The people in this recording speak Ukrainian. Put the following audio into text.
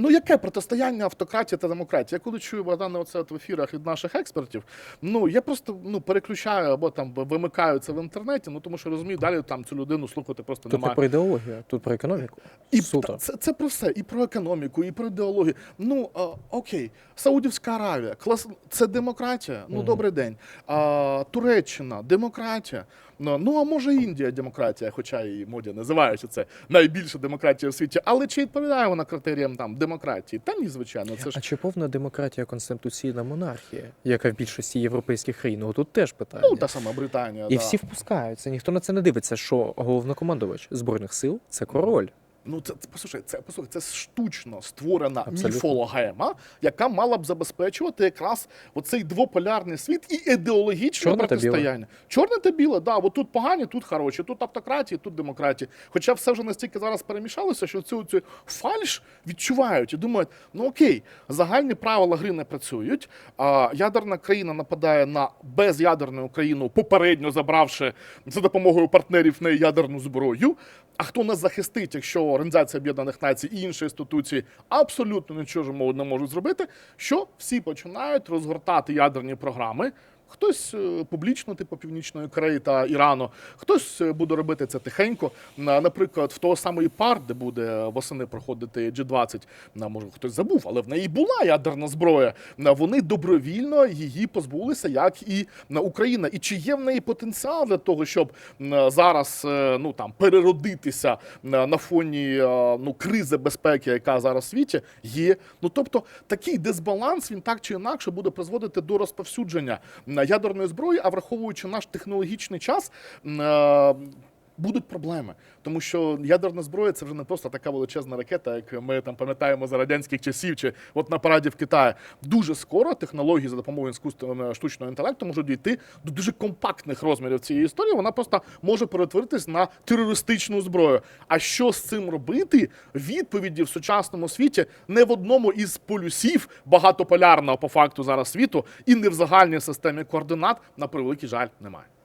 Ну, яке протистояння автократії та демократії? Я коли чую Богдане оце от в ефірах від наших експертів, ну я просто ну переключаю або там вимикаю це в інтернеті, ну тому що розумію, далі там цю людину слухати просто Тут не немає. про ідеологію, тут про економіку. І Суто. це, це про все, і про економіку, і про ідеологію. Ну а, окей, Саудівська Аравія, клас, це демократія. Ну, Мгм. добрий день. А, Туреччина, демократія. Ну, ну а може Індія демократія, хоча і моді називають що це найбільша демократія в світі. Але чи відповідає вона критеріям там демократії? Та ні, звичайно, це ж А чи повна демократія конституційна монархія, яка в більшості європейських країн? Ну, тут теж питання. ну та сама Британія. І да. всі впускаються, ніхто на це не дивиться, що головнокомандувач збройних сил це король. Ну, це, послухай, це послухай, це штучно створена Абсолютно. міфологема, яка мала б забезпечувати якраз оцей двополярний світ і ідеологічне Чорне та біле. протистояння. Чорне та біле, да, бо тут погані, тут хороші, тут автократії, тут демократії. Хоча все вже настільки зараз перемішалося, що цю, цю фальш відчувають і думають: ну окей, загальні правила гри не працюють. А, ядерна країна нападає на безядерну Україну, попередньо забравши за допомогою партнерів в неї ядерну зброю. А хто нас захистить, якщо Організація Об'єднаних Націй і інші інституції абсолютно нічого не можуть зробити, що всі починають розгортати ядерні програми. Хтось е, публічно, типу Північної Кореї та Ірану, хтось е, буде робити це тихенько. Наприклад, в того самої пар, де буде восени проходити G20, на, може хтось забув, але в неї була ядерна зброя. Вони добровільно її позбулися, як і на Україна. І чи є в неї потенціал для того, щоб зараз е, ну там переродитися на, фоні ну кризи безпеки, яка зараз в світі є. Ну тобто такий дисбаланс він так чи інакше буде призводити до розповсюдження ядерної зброї, а враховуючи наш технологічний час. Будуть проблеми, тому що ядерна зброя це вже не просто така величезна ракета, як ми там пам'ятаємо за радянських часів, чи от на параді в Китаї. Дуже скоро технології за допомогою іскусственного штучного інтелекту можуть дійти до дуже компактних розмірів цієї історії. Вона просто може перетворитись на терористичну зброю. А що з цим робити? Відповіді в сучасному світі не в одному із полюсів багатополярного по факту зараз світу, і не в загальній системі координат на превеликий жаль немає.